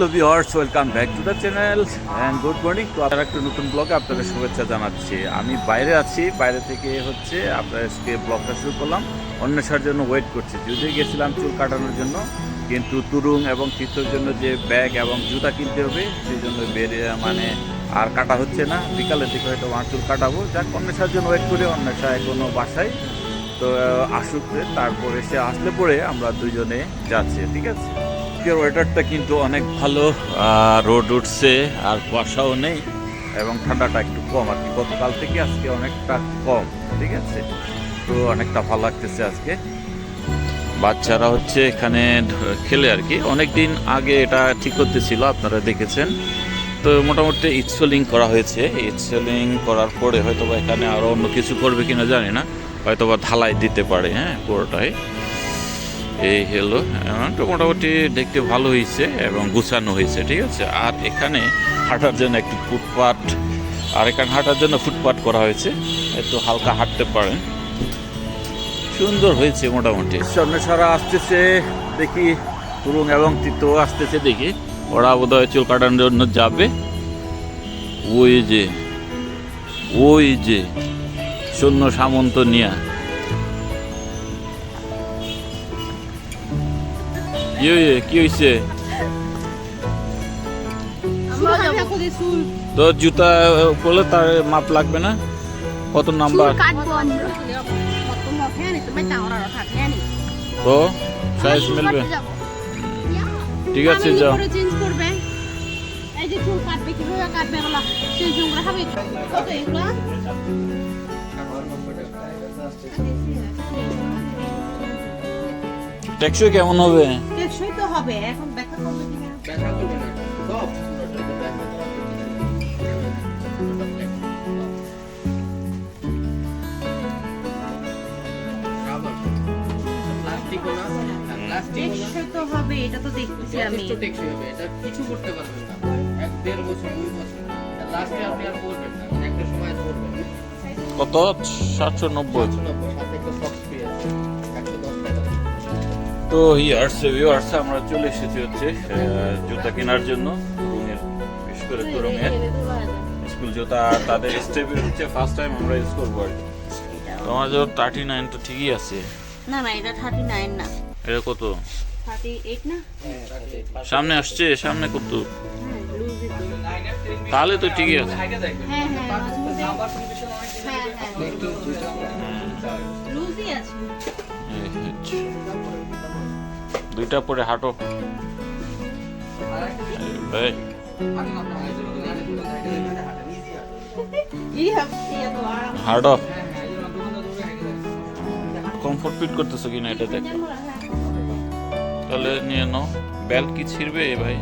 Hello viewers welcome back to the channel and good morning তো আপনার একটা নতুন ব্লগে আপনাদের শুভেচ্ছা জানাচ্ছি। আমি বাইরে আছি, বাইরে থেকে হচ্ছে আপনার আজকে ব্লগটা শুরু করলাম। অন্বেষার জন্য ওয়েট করছি। যদিও গেছিলাম চুল কাটানোর জন্য, কিন্তু তুরুং এবং তীর্থর জন্য যে ব্যাগ এবং জুতা কিনতে হবে, সেই জন্য বেরিয়ে মানে আর কাটা হচ্ছে না। বিকালের দিকে হয়তো আমার চুল কাটাবো। যাক, অন্বেষার জন্য ওয়েট করি। অন্বেষা এখনও বাসায়। তো আসুক তারপরে সে আসলে পরে আমরা দুজনে যাচ্ছি, ঠিক আছে? আজকের ওয়েদারটা কিন্তু অনেক ভালো রোড উঠছে, আর কুয়াশাও নেই, এবং ঠান্ডাটা একটু কম, আর কি, গতকাল থেকে আজকে অনেকটা কম, ঠিক আছে? তো অনেকটা ভালো লাগতেছে আজকে। বাচ্চারা হচ্ছে এখানে খেলে আর কি। অনেক দিন আগে এটা ঠিক করতেছিল, আপনারা দেখেছেন। তো মোটামুটি ইটসোলিং করা হয়েছে। ইটসোলিং করার পরে হয়তো এখানে আরও অন্য কিছু করবে কিনা জানি না। হয়তো বা ঢালাই দিতে পারে হ্যাঁ পুরোটাই। এই হলো তো মোটামুটি দেখতে ভালো হয়েছে এবং গুছানো হয়েছে ঠিক আছে? আর এখানে হাঁটার জন্য একটি ফুটপাথ আর এখানে হাঁটার জন্য ফুটপাথ করা হয়েছে একটু হালকা হাঁটতে পারেন। সুন্দর হয়েছে মোটামুটি। সামনে সারা আসতেছে দেখি তুরুং এবং তিতো আসতেছে দেখি। ওরা বোধহয় চুল কাটানোর জন্য যাবে। ওই যে ওই যে সৈন্য সামন্ত নিয়া। হয়ে কি হয়েছে আমরা যাব চুল তো জুতা পরলে তার মাপ লাগবে না কত নাম্বার তো সাইজ মিলবে ঠিক আছে যাও এই যে চুল কাটবে কীভাবে কাটবে এগুলা চেঞ্জ করে হবে কত এগুলা টেকসই কেমন হবে? টেকসই তো হবে এখন দেখা করবে কিনা? দেখা করবে না। সব প্লাস্টিক টেকসই তো হবে এটা তো দেখতেছি আমি। যথেষ্ট টেকসই হবে এটা কিছু করতে পারবেন না। এক দেড় বছর দুই বছর। লাস্টে আপনি আর করবেন না মানে একটা সময় করবেন কত? সাতশো নব্বই। তো ইয়ার্স ভিউয়ার্স আমরা চলে এসেছি হচ্ছে জুতা কেনার জন্য রুমের বিশেষ করে তরুণের স্কুল জুতা আর তাদের স্টেপের হচ্ছে ফার্স্ট টাইম আমরা ইউজ করব আর তোমার যে থার্টি নাইন তো ঠিকই আছে। না না এটা থার্টি নাইন না। এটা কত? সামনে আসছে সামনে কত? হ্যাঁ লুজই তো। তাহলে তো ঠিকই আছে। দুইটা পরে হাঁটো। হাঁটো। কমফোর্ট ফিট করতেছো কিনা এটা দেখো। তাহলে নিয়ে নাও। বেল্ট কি ছিড়বে ভাই?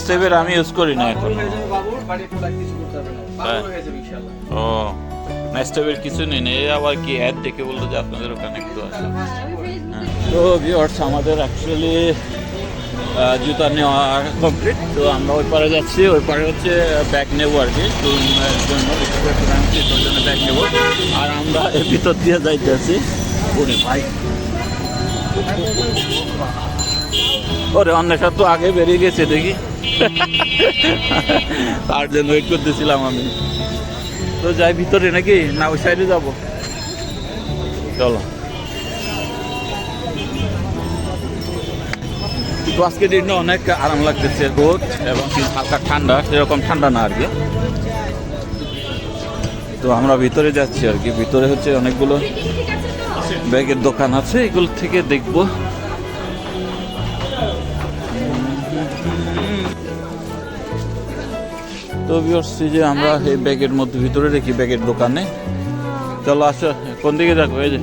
স্টেপের আমি ইউজ করি না এখন। হ্যাঁ। ও। স্টেপের কিছু নেই না, আবার কি অ্যাড দেখে বলল যে আপনাদের ওখানে একটু আছে। তো ভিউয়ার্স আমাদের অ্যাকচুয়ালি জুতা নেওয়া কমপ্লিট তো আমরা ওই পারে যাচ্ছি ওই পারে হচ্ছে ব্যাগ নেব আর কি টুরিমের জন্য ব্যাগ নেব। আর আমরা এর ভিতর দিয়ে যাইতেছি ওরে ভাই। ওরে অন্বেষা তো আগে বেরিয়ে গেছে দেখি। তার জন্য ওয়েট করতেছিলাম আমি। তো যাই ভিতরে নাকি? না, ওই সাইডে যাব। চলো। তো আজকে দিনটা অনেক আরাম লাগতেছে, রোদ এবং হালকা ঠান্ডা, সেরকম ঠান্ডা না আর কি। তো আমরা ভিতরে যাচ্ছি আর কি। ভিতরে হচ্ছে অনেকগুলো ব্যাগের দোকান আছে, এগুলো থেকে দেখব। তো বিয়সছি যে আমরা এই ব্যাগের মধ্যে ভিতরে দেখি ব্যাগের দোকানে। চলো আসো কোন দিকে দেখো এই যে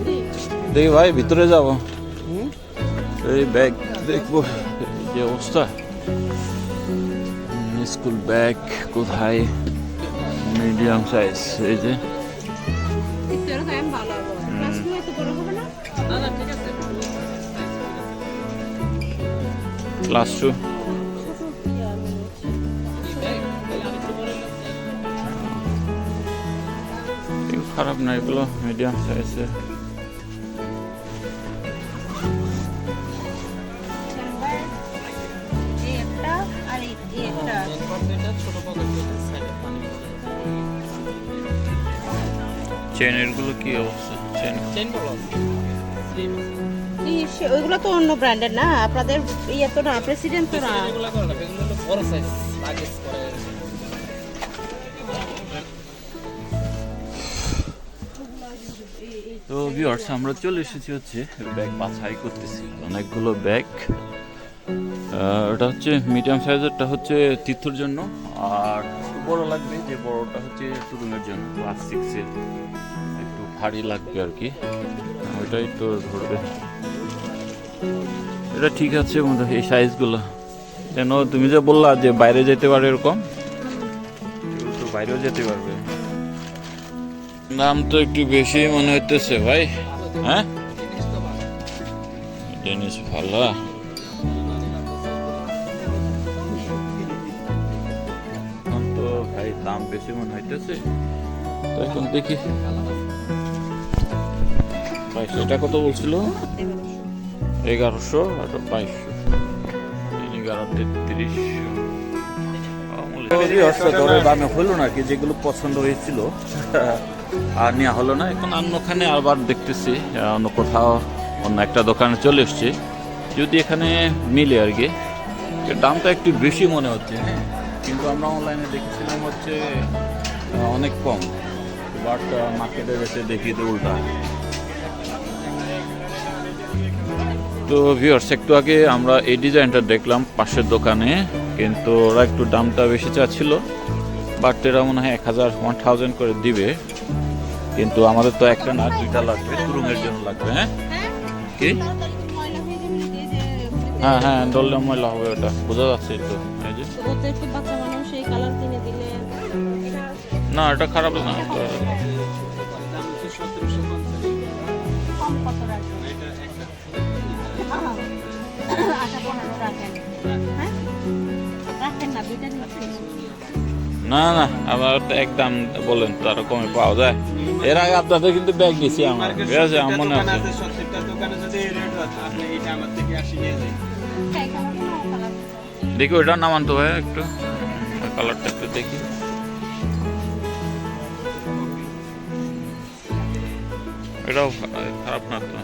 দেখি ভাই ভিতরে যাব। এই ব্যাগ দেখব যে অবস্থা। স্কুল ব্যাগ কোথায়? মিডিয়াম সাইজ এই যে। ক্লাস টু খারাপ না এগুলো মিডিয়াম সাইজের চেনেরগুলো কি অবস্থা? চেন ওইগুলো তো অন্য ব্র্যান্ডের না আপনাদের ইয়ে তো না প্রেসিডেন্ট তো না। তো ভিউয়ার্স আমরা চলে এসেছি হচ্ছে ব্যাগ বাছাই করতেছি। অনেকগুলো ব্যাগ। ওটা হচ্ছে মিডিয়াম সাইজেরটা হচ্ছে তীর্থর জন্য, আর বড় লাগবে যে বড়টা হচ্ছে টুরুমের জন্য ক্লাস সিক্সের একটু ভারী লাগবে আর কি। ওইটা তো ধরবে। এটা ঠিক আছে এই সাইজগুলো কেন, তুমি যে বললা যে বাইরে যেতে পারে এরকম তো বাইরেও যেতে পারবে। দাম তো একটু বেশি মনে হইতেছে, ভাই। হ্যাঁ? জিনিস ভালো তো ভাই দাম বেশি মনে হইতেছে। এখন দেখি। বাইশশো এটা কত বলছিল? এগারোশো আর বাইশশো। এগারো, তেত্রিশশো। দামে হলো না কি যেগুলো পছন্দ হয়েছিল। আর নেওয়া হলো না। এখন অন্যখানে আবার দেখতেছি অন্য কোথাও অন্য একটা দোকানে চলে এসছি। যদি এখানে মিলে আর কি। দামটা একটু বেশি মনে হচ্ছে হ্যাঁ। কিন্তু আমরা অনলাইনে দেখেছিলাম হচ্ছে অনেক কম। বাট মার্কেটে এসে দেখি তো উল্টা। তো ভিউয়ার্স একটু আগে আমরা এই ডিজাইনটা দেখলাম পাশের দোকানে, কিন্তু ওরা একটু দামটা বেশি চাচ্ছিল। বাট এরা মনে হয় এক হাজার ওয়ান থাউজেন্ড করে দিবে। কিন্তু আমাদের তো একটা না দুইটা লাগবে রুমের জন্য লাগবে হ্যাঁ? কি? হয়ে হ্যাঁ ডললে ময়লা হবে ওটা বোঝা যাচ্ছে তো এই যে না এটা খারাপ না না না আবার তো একদম বলেন তো আরও কমে পাওয়া যায়। এর আগে আপনাদের কিন্তু ব্যাগ দিছি আমার। ঠিক আছে, আমার মনে আছে। আমার দেখি ওইটা নামান তো ভাই একটু। কালারটা একটু দেখি। এটাও খারাপ না তো।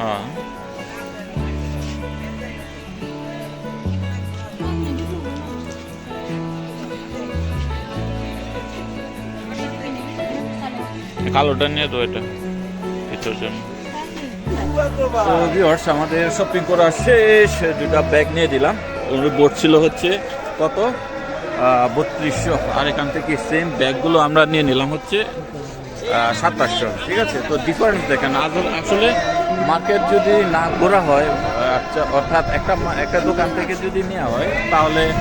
হ্যাঁ। কালোটা নিয়ে তো এটা এটার জন্য। তো ভিউয়ার্স আমাদের শপিং করা শেষ, দুটা ব্যাগ নিয়ে দিলাম। বোর্ড ছিল হচ্ছে কত? বত্রিশশো। আর এখান থেকে সেম ব্যাগগুলো আমরা নিয়ে নিলাম হচ্ছে সাতাশশো। ঠিক আছে? তো ডিফারেন্স দেখেন আসলে- মার্কেট যদি না ঘোরা হয় আচ্ছা অর্থাৎ একটা একটা দোকান থেকে যদি নেওয়া হয়, তাহলে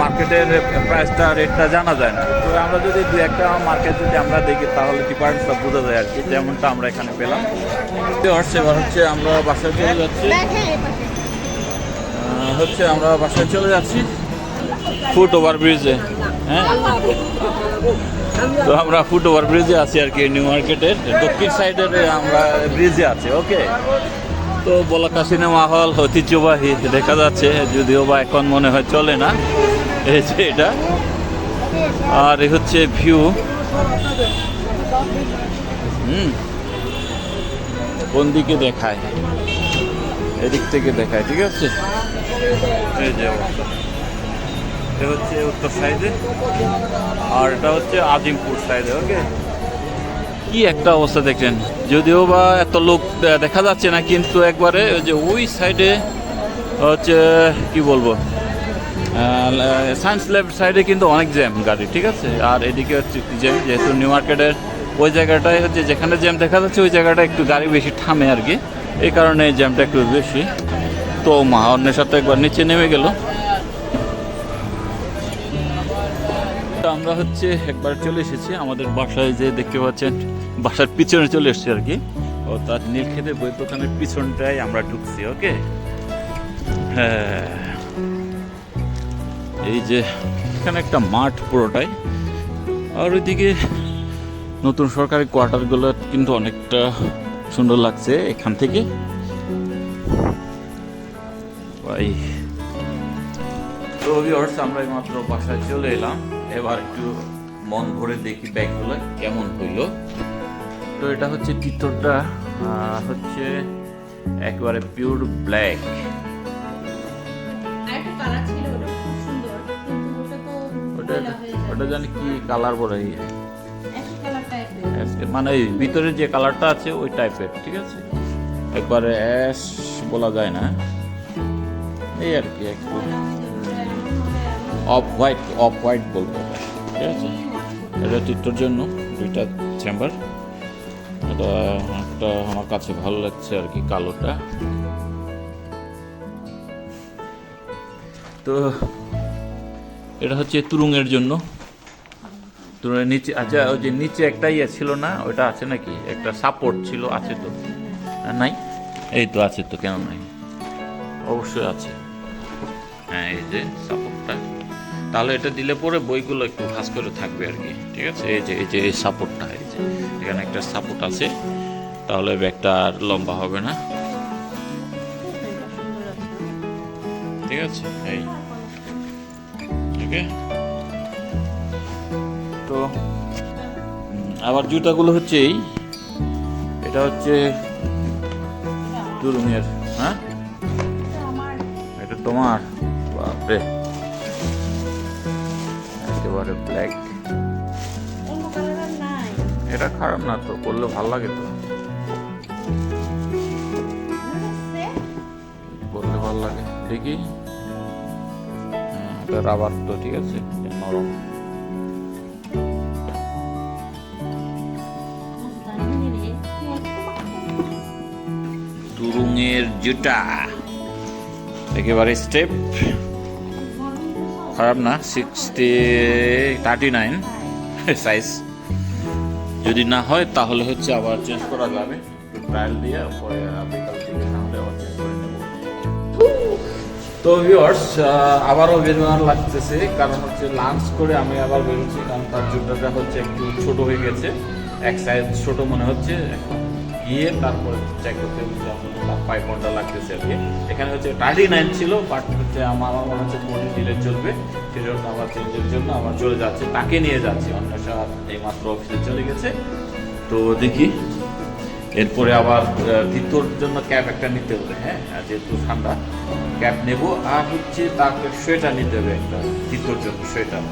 মার্কেটের প্রাইসটা রেটটা জানা যায় না। তো আমরা যদি দু একটা মার্কেট যদি আমরা দেখি তাহলে ডিফারেন্সটা বোঝা যায় আর কি যেমনটা আমরা এখানে পেলাম। ভিউয়ার্স, এবার হচ্ছে আমরা বাসায় চলে যাচ্ছি। হচ্ছে আমরা বাসায় চলে যাচ্ছি ফুট ওভার ব্রিজে হ্যাঁ? তো আমরা ফুট ওভার ব্রিজে আছি আর কি নিউ মার্কেটের দক্ষিণ সাইডের আমরা ব্রিজে আছি ওকে তো বলাকা সিনেমা হল, ঐতিহ্যবাহী দেখা যাচ্ছে, যদিও বা এখন মনে হয় চলে না। এই যে এটা। আর এ হচ্ছে ভিউ হুম। কোন দিকে দেখায়? এদিক থেকে দেখায়, ঠিক আছে? এটা হচ্ছে উত্তর সাইডে আর এটা হচ্ছে আজিমপুর সাইডে ওকে কি একটা অবস্থা দেখলেন? যদিও বা এত লোক দেখা যাচ্ছে না, কিন্তু একবারে ওই যে ওই সাইডে হচ্ছে, কি বলব? সায়েন্স ল্যাব সাইডে কিন্তু অনেক জ্যাম গাড়ি, ঠিক আছে? আর এদিকে হচ্ছে জ্যাম যেহেতু নিউ মার্কেটের ওই জায়গাটায় হচ্ছে, যেখানে জ্যাম দেখা যাচ্ছে, ওই জায়গাটা একটু গাড়ি বেশি থামে আর কি। এই কারণে জ্যামটা একটু বেশি। তো মা অন্যের সাথে একবার নিচে নেমে গেল। আমরা হচ্ছে একবার চলে এসেছি আমাদের বাসায় যে দেখতে পাচ্ছেন, বাসার পিছনে চলে এসেছি আর কি। ও তার নীলক্ষেতের বই দোকানের পিছনটাই আমরা ঢুকছি, ওকে? হ্যাঁ। এই যে, এখানে একটা মাঠ পুরোটাই। আর ওইদিকে নতুন সরকারি কোয়ার্টারগুলো কিন্তু অনেকটা সুন্দর লাগছে এখান থেকে। ভাই। তো আমরা মাত্র বাসায় চলে এলাম। এবার একটু মন ভরে দেখি ব্যাগগুলো কেমন হইল। তো এটা হচ্ছে চিত্রটা হচ্ছে একেবারে পিওর ব্ল্যাক ওটা ওটা জানি কি কালার বলে মানে ভিতরে যে কালারটা আছে ওই টাইপের ঠিক আছে? একবারে অ্যাশ বলা যায় না। এই আর কি একটু অফ হোয়াইট অফ হোয়াইট বলব। ঠিক আছে? এটা চিত্রর জন্য দুইটা চেম্বার। এটা, একটা আমার কাছে ভালো লাগছে আর কি, কালোটা। তো এটা হচ্ছে তুরুঙের জন্য। তুরুঙের নিচে আচ্ছা ওই যে নিচে একটা ইয়ে ছিল না, ওটা আছে নাকি? একটা সাপোর্ট ছিল, আছে তো? নাই? এই তো আছে তো, কেন নাই? অবশ্যই আছে। হ্যাঁ এই যে সাপোর্টটা তাহলে এটা দিলে পরে বইগুলো একটু ভাস করে থাকবে আর কি, ঠিক আছে? এই যে এই যে, এই সাপোর্টটা এই যে, এখানে একটা সাপোর্ট আছে। তাহলে ব্যাগটা আর লম্বা হবে না। ঠিক আছে, এই। ওকে। তো, আবার জুতাগুলো হচ্ছে এই। এটা হচ্ছে তুরুঙের হ্যাঁ? এটা তোমার, বাপরে। একেবারে ব্ল্যাক এটা খারাপ না তো, করলে ভালো লাগে তো? করলে ভালো লাগে, দেখি এটা রাবার তো, ঠিক আছে, এটা নরম। তুরুঙের জুতা একেবারে স্টেপ খারাপ না সিক্সটি থার্টি নাইন সাইজ যদি না হয়, তাহলে হচ্ছে আবার চেঞ্জ করা যাবে। ট্রায়াল দিয়ে, পরে তো ভিউয়ার্স আবারও বেরোনার লাগতেছে, কারণ হচ্ছে লাঞ্চ করে আমি আবার বেরোচ্ছি, কারণ তার জুতাটা হচ্ছে একটু ছোট হয়ে গেছে। এক সাইজ ছোট মনে হচ্ছে, এখন গিয়ে তারপরে চেক করতে হচ্ছে আপনার পাই কোনটা লাগতেছে আর কি। এখানে হচ্ছে থার্টি নাইন ছিল বাট হচ্ছে আমার মনে হচ্ছে ফোর্টি দিলে চলবে। সেই আমার চেঞ্জের জন্য আমার চলে যাচ্ছে, তাকে নিয়ে যাচ্ছে। অন্য সার এই মাত্র অফিসে চলে গেছে। তো দেখি, এরপরে আবার ভিতর জন্য ক্যাপ একটা নিতে হবে হ্যাঁ? যেহেতু ঠান্ডা ক্যাপ নেব। আর হচ্ছে তাকে সোয়েটার নিতে হবে একটা ভিতর জন্য সোয়েটার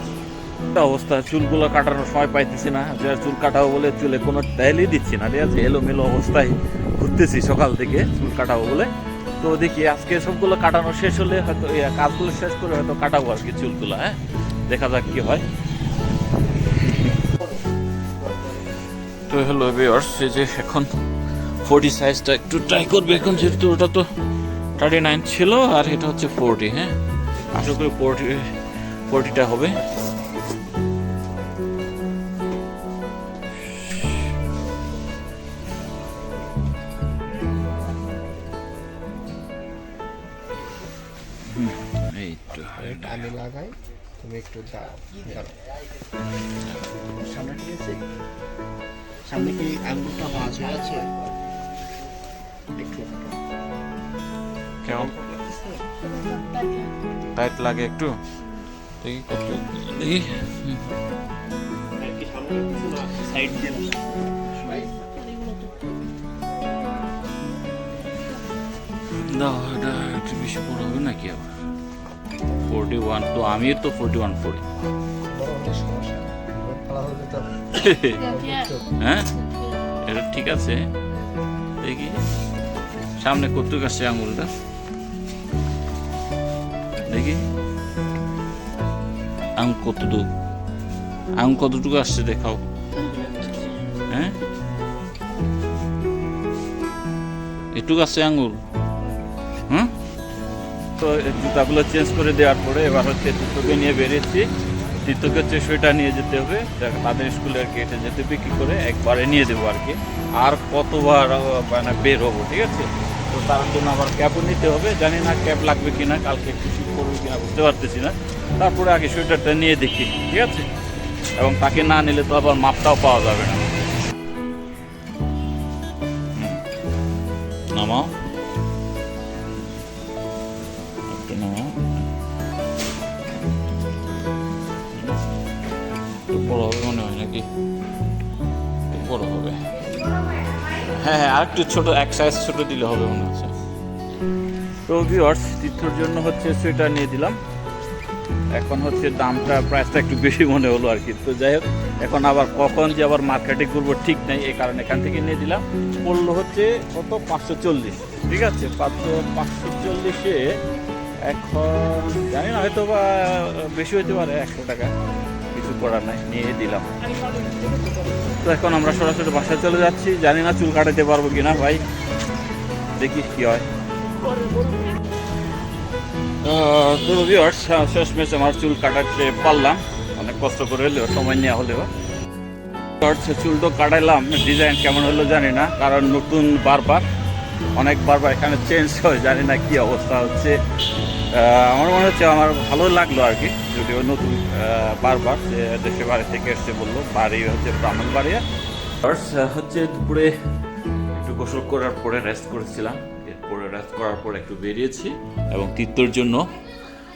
একটা অবস্থা, চুলগুলো কাটানোর সময় পাইতেছি না, যে চুল কাটাবো বলে চুলে কোনো তেলই দিচ্ছি না, ঠিক আছে? এলোমেলো অবস্থায় ঘুরতেছি সকাল থেকে, চুল কাটাবো বলে। তো দেখি, আজকে সবগুলো কাটানো শেষ হলে হয়তো কাজগুলো শেষ করে হয়তো কাটাবো আর কি চুলগুলো হ্যাঁ? দেখা যাক কি হয়। তো হলো ভিউয়ার্স এই যে এখন ফোর্টি সাইজটা একটু ট্রাই করবে এখন, যেহেতু ওটা তো থার্টি নাইন ছিল, আর এটা হচ্ছে ফোরটি হ্যাঁ? আশা করি ফোরটি ফোরটিটা হবে। সামনে কি আঙ্গুলটা আছে কেমন? টাইট লাগে একটু? দেখি কত দেখি। না, এটা একটু বেশি বড় হবে নাকি আবার? ফোরটি ওয়ান তো আমি তো ফোরটি ওয়ান পড়ি। হ্যাঁ? এটা ঠিক আছে। দেখি। সামনে কতটুকু আসছে আঙুলটা। দেখি। আঙুল কতটুকু? আঙুল কতটুকু আসছে দেখাও। হ্যাঁ? এটুকু আছে আঙুল? তো জুতাগুলো চেঞ্জ করে দেওয়ার পরে এবার হচ্ছে তীর্থকে নিয়ে বেরিয়েছি। তীর্থকে হচ্ছে সোয়েটার নিয়ে যেতে হবে। তাদের স্কুলে আর কি এটা যেতে কী করে? একবারে নিয়ে দেবো আর কি। আর কতবার মানে বের হব, ঠিক আছে? তো তার জন্য আবার ক্যাবও নিতে হবে। জানি না ক্যাব লাগবে কিনা, কালকে একটু শীত করবে কিনা বুঝতে পারতেছি না। তারপরে আগে সোয়েটারটা নিয়ে দেখি, ঠিক আছে? এবং তাকে না নিলে তো আবার মাপটাও পাওয়া যাবে না। নামাও। নাকি? একটু বড় হবে। হ্যাঁ হ্যাঁ আর একটু ছোট, এক সাইজ ছোট দিলে হবে মনে হচ্ছে। তো ভিউয়ার্স তীর্থর জন্য হচ্ছে সোয়েটার নিয়ে দিলাম। এখন হচ্ছে দামটা প্রাইসটা একটু বেশি মনে হলো আর কি। তো যাই হোক, এখন আবার কখন যে আবার মার্কেটে ঘুরবো ঠিক নেই, এই কারণে এখান থেকে নিয়ে দিলাম। পড়ল হচ্ছে কত? পাঁচশো চল্লিশ। ঠিক আছে, পাঁচশো পাঁচশো চল্লিশে এখন, জানি না হয়তো বা বেশি হতে পারে একশো টাকা। করার নাই, নিয়ে দিলাম। তো এখন আমরা সরাসরি বাসায় চলে যাচ্ছি। জানি না চুল কাটাতে পারব কিনা ভাই। দেখি কি হয়। তো ভিউয়ার্স শেষমেশ আমার চুল কাটাতে পারলাম। অনেক কষ্ট করে হলেও, সময় নেওয়া হলেও। চুল তো কাটাইলাম। ডিজাইন কেমন হলো জানি না, কারণ নতুন বারবার, অনেক বারবার এখানে চেঞ্জ হয়, জানি না কি অবস্থা হচ্ছে। আমার মনে হচ্ছে আমার ভালো লাগল আর কি যদিও নতুন বারবার যে দেশে বাড়ি থেকে এসছে বলল বাড়ি হচ্ছে ব্রাহ্মণবাড়িয়া। Viewers, আহ, হচ্ছে দুপুরে একটু গোসল করার পরে রেস্ট করেছিলাম এরপরে রেস্ট করার পর একটু বেরিয়েছি এবং তীর্থর জন্য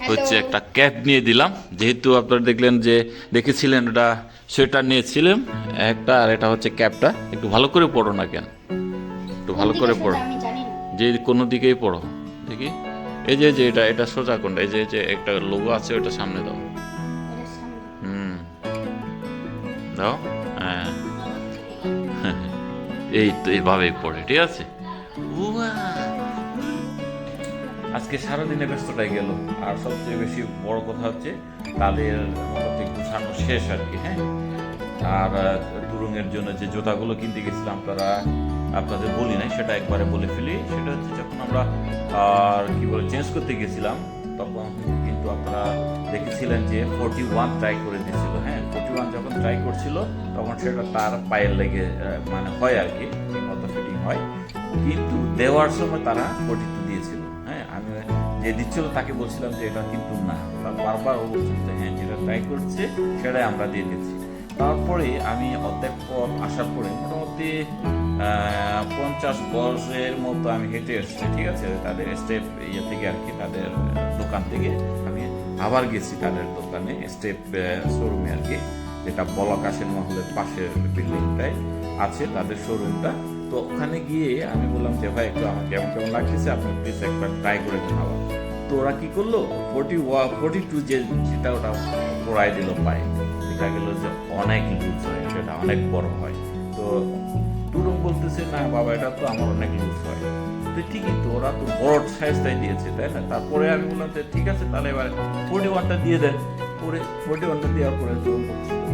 হচ্ছে একটা ক্যাপ নিয়ে দিলাম। যেহেতু আপনারা দেখলেন যে দেখেছিলেন ওটা সোয়েটার নিয়েছিলাম একটা আর এটা হচ্ছে ক্যাপটা একটু ভালো করে পড়ো না কেন? একটু ভালো করে পড়ো। যে কোনো দিকেই পড়ো। দেখি। এই যে যে এটা এটা সোজা কোনটা? এই যে যে একটা লোগো আছে ওটা সামনে দাও। হুম। দাও। হ্যাঁ। এই তো এইভাবেই পড়ে ঠিক আছে? আজকে সারাদিনে ব্যস্তটাই গেল। আর সবচেয়ে বেশি বড় কথা হচ্ছে তাদের মোটামুটি গুছানো শেষ আর কি হ্যাঁ? আর তুরুঙের জন্য যে জুতাগুলো কিনতে গেছিলাম তারা আপনাদের বলি নাই, সেটা একবারে বলে ফেলি। সেটা হচ্ছে যখন আমরা আর কি বলে চেঞ্জ করতে গেছিলাম, তখন কিন্তু আপনারা দেখেছিলেন যে ফোরটি ওয়ান ট্রাই করে দিয়েছিল হ্যাঁ? ফোরটি ওয়ান যখন ট্রাই করছিল, তখন সেটা তার পায়ের লেগে মানে হয় আর কি ঠিকমতো ফিটিং হয়। কিন্তু দেওয়ার সময় তারা ফোরটি টু দিয়েছিল হ্যাঁ? আমি যে দিচ্ছিল তাকে বলছিলাম যে এটা কিন্তু না। বারবার ও বলছিল হ্যাঁ যেটা ট্রাই করছে, সেটাই আমরা দিয়ে দিচ্ছি। তারপরে আমি অর্ধেক পথ আসার পরে মোটামুটি পঞ্চাশ বছরের মতো আমি হেঁটে এসেছি, ঠিক আছে? তাদের স্টেপ ইয়ে থেকে আর কি, তাদের দোকান থেকে আমি আবার গেছি তাদের দোকানে স্টেপ শোরুমে আর কি, যেটা বলাকাশের মহলের পাশের বিল্ডিংটায় আছে তাদের শোরুমটা তো ওখানে গিয়ে আমি বললাম যে, ভাই, একটু আমার কেমন কেমন লাগতেছে? আপনি প্লিজ একবার ট্রাই করে আবার তো ওরা কি করল? ফোর্টি ওয়া ফোর্টি টু যে যেটা ওটা পড়াই দিল পায়ে। দেখা গেল যে অনেক লুজ হয়, সেটা অনেক বড় হয়। তো টুরুম বলতেছে, না বাবা, এটা তো আমার অনেক লুজ হয়। তো ঠিকই তো, ওরা তো বড় সাইজটাই দিয়েছে, তাই না? তারপরে আমি বললাম যে, ঠিক আছে, তাহলে এবার ফোর্টি ওয়ানটা দিয়ে দেন। পরে ফোর্টি ওয়ানটা দেওয়ার পরে তো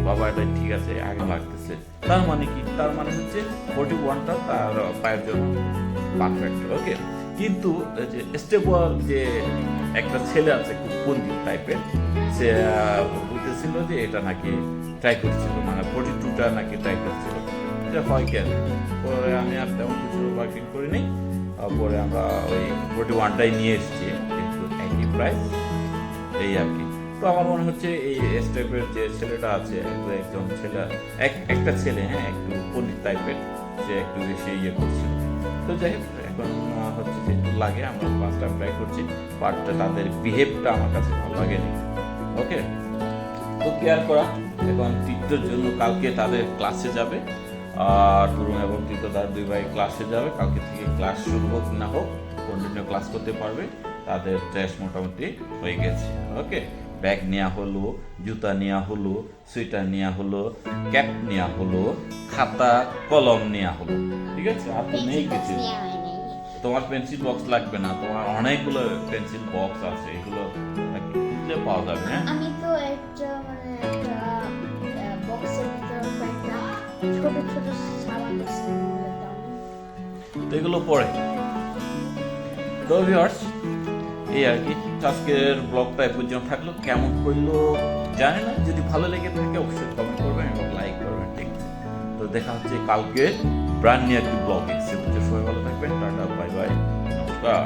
বাবা, এটা ঠিক আছে, আগে লাগতেছে। তার মানে কি? তার মানে হচ্ছে ফোর্টি ওয়ানটা তার পায়ের জন্য পারফেক্ট ওকে কিন্তু যে স্টেবল যে একটা ছেলে আছে, খুব পন্ডিত টাইপের সে আহ, যে এটা নাকি ট্রাই করছিল মানে ফোর্টি টুটা নাকি ট্রাই করছিল। এটা হয় কেন? পরে আমি আর তেমন কিছু বার্গেন করিনি। পরে আমরা ওই ফোর্টি ওয়ানটাই নিয়ে এসেছি কিন্তু একই প্রাইস এই আর কি। তো আমার মনে হচ্ছে এই স্টেপের যে ছেলেটা আছে একজন ছেলে এক একটা ছেলে হ্যাঁ একটু পন্ডিত টাইপের যে একটু বেশি ইয়ে করছিল তো যাই হোক এখন হচ্ছে যেহেতু লাগে আমরা টাইম ট্রাই করছি বাট তাদের বিহেভটা আমার কাছে ভালো লাগেনি। ওকে তো কেয়ার করা এখন তীর্থের জন্য কালকে তাদের ক্লাসে যাবে। আর তরুণ এবং তীর্থ তার দুই ভাই ক্লাসে যাবে। কালকে থেকে ক্লাস শুরু হোক না হোক কন্টিনিউ ক্লাস করতে পারবে। তাদের ড্রেস মোটামুটি হয়ে গেছে। ওকে ব্যাগ নেওয়া হলো জুতা নেওয়া হলো সুইটার নেওয়া হলো ক্যাপ নেওয়া হলো খাতা কলম নেওয়া হলো। ঠিক আছে? আর তো নেই কিছু। তোমার পেন্সিল বক্স লাগবে না। তোমার অনেকগুলো পেন্সিল বক্স আছে। এগুলো খুঁজলে পাওয়া যাবে হ্যাঁ? আমি তো একটা তো এগুলো পরে। তো ভিউয়ার্স এই আর কি। আজকের ব্লগটা এ পর্যন্ত থাকল। কেমন করল জানি না? যদি ভালো লেগে থাকে, অবশ্যই কমেন্ট করবেন এবং লাইক করবেন, ঠিক তো দেখা হচ্ছে কালকে ব্র্যান্ড নিয়ে একটি ব্লগ এসেছে সবাই ভালো থাকবেন। টাটা বাই বাই নমস্কার।